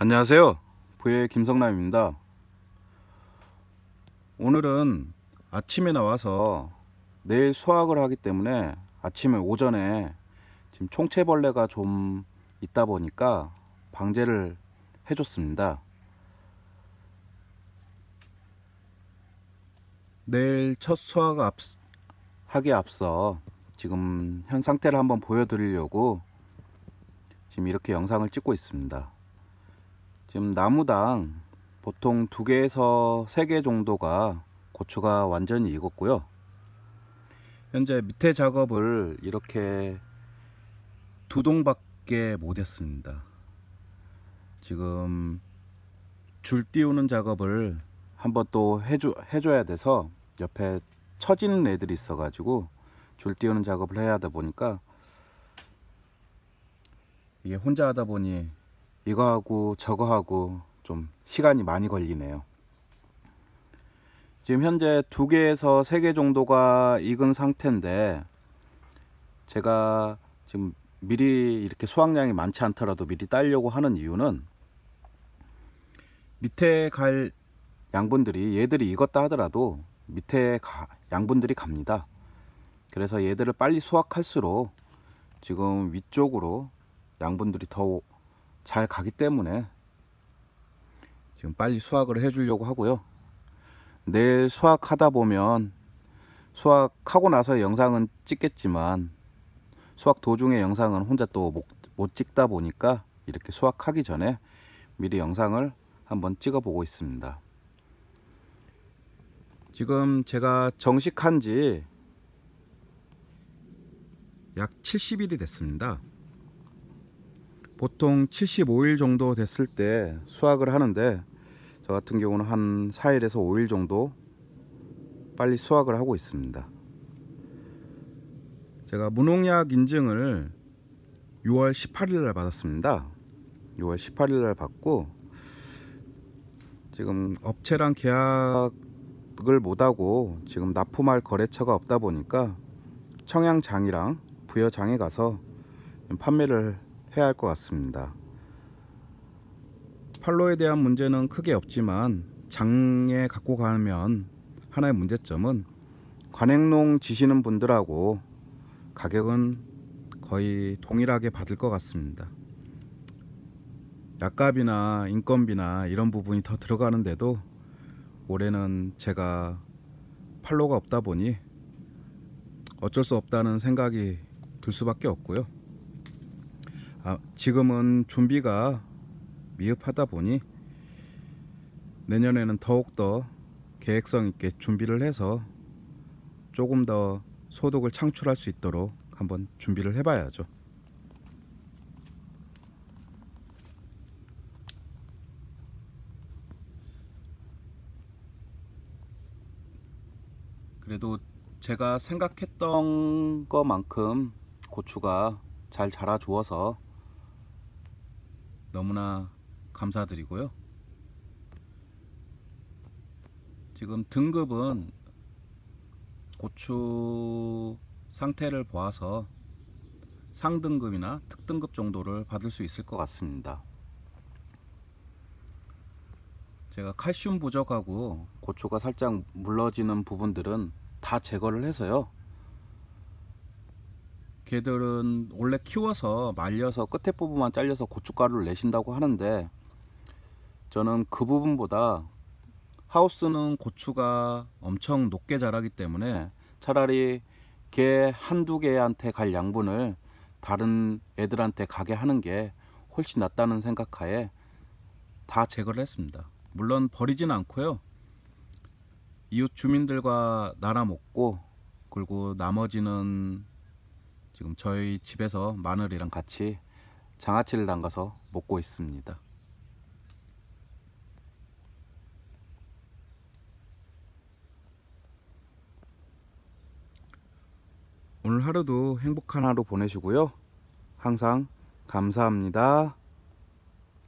안녕하세요. 부의 김성남입니다. 오늘은 아침에 나와서 내일 수확을 하기 때문에 아침에 오전에 지금 총채벌레가 좀 있다 보니까 방제를 해줬습니다. 내일 첫 수확 앞, 하기 앞서 지금 현 상태를 한번 보여드리려고 지금 이렇게 영상을 찍고 있습니다. 지금 나무당 보통 두 개에서 세 개 정도가 고추가 완전히 익었고요. 현재 밑에 작업을 이렇게 두 동밖에 못 했습니다. 지금 줄 띄우는 작업을 한번 또 해줘, 해줘야 돼서 옆에 처지는 애들이 있어가지고 줄 띄우는 작업을 해야 하다 보니까 이게 혼자 하다 보니 이거 하고 저거 하고 좀 시간이 많이 걸리네요. 지금 현재 두 개에서 세 개 정도가 익은 상태인데 제가 지금 미리 이렇게 수확량이 많지 않더라도 미리 따려고 하는 이유는 밑에 갈 양분들이 얘들이 익었다 하더라도 밑에 가, 양분들이 갑니다. 그래서 얘들을 빨리 수확할수록 지금 위쪽으로 양분들이 더 잘 가기 때문에 지금 빨리 수확을 해 주려고 하고요. 내일 수확하다 보면 수확하고 나서 영상은 찍겠지만 수확 도중에 영상은 혼자 또 못 찍다 보니까 이렇게 수확하기 전에 미리 영상을 한번 찍어 보고 있습니다. 지금 제가 정식한 지 약 70일이 됐습니다. 보통 75일 정도 됐을 때 수확을 하는데 저 같은 경우는 한 4일에서 5일 정도 빨리 수확을 하고 있습니다. 제가 무농약 인증을 6월 18일 날 받았습니다. 6월 18일 날 받고 지금 업체랑 계약을 못하고 지금 납품할 거래처가 없다 보니까 청양장이랑 부여장에 가서 판매를 해야 할 것 같습니다. 팔로에 대한 문제는 크게 없지만 장에 갖고 가면 하나의 문제점은 관행농 지시는 분들하고 가격은 거의 동일하게 받을 것 같습니다. 약값이나 인건비나 이런 부분이 더 들어가는데도 올해는 제가 팔로가 없다 보니 어쩔 수 없다는 생각이 들 수밖에 없고요. 아, 지금은 준비가 미흡하다 보니 내년에는 더욱더 계획성 있게 준비를 해서 조금 더 소득을 창출할 수 있도록 한번 준비를 해봐야죠. 그래도 제가 생각했던 것만큼 고추가 잘 자라 주어서 너무나 감사드리고요. 지금 등급은 고추 상태를 보아서 상등급이나 특등급 정도를 받을 수 있을 것 같습니다. 제가 칼슘 부족하고 고추가 살짝 물러지는 부분들은 다 제거를 해서요. 걔들은 원래 키워서 말려서 끝에 부분만 잘려서 고춧가루를 내신다고 하는데 저는 그 부분보다 하우스는 고추가 엄청 높게 자라기 때문에 차라리 개 한두 개한테 갈 양분을 다른 애들한테 가게 하는 게 훨씬 낫다는 생각하에 다 제거를 했습니다. 물론 버리진 않고요. 이웃 주민들과 나눠 먹고 그리고 나머지는 지금 저희 집에서 마늘이랑 같이 장아찌를 담가서 먹고 있습니다. 오늘 하루도 행복한 하루 보내시고요. 항상 감사합니다.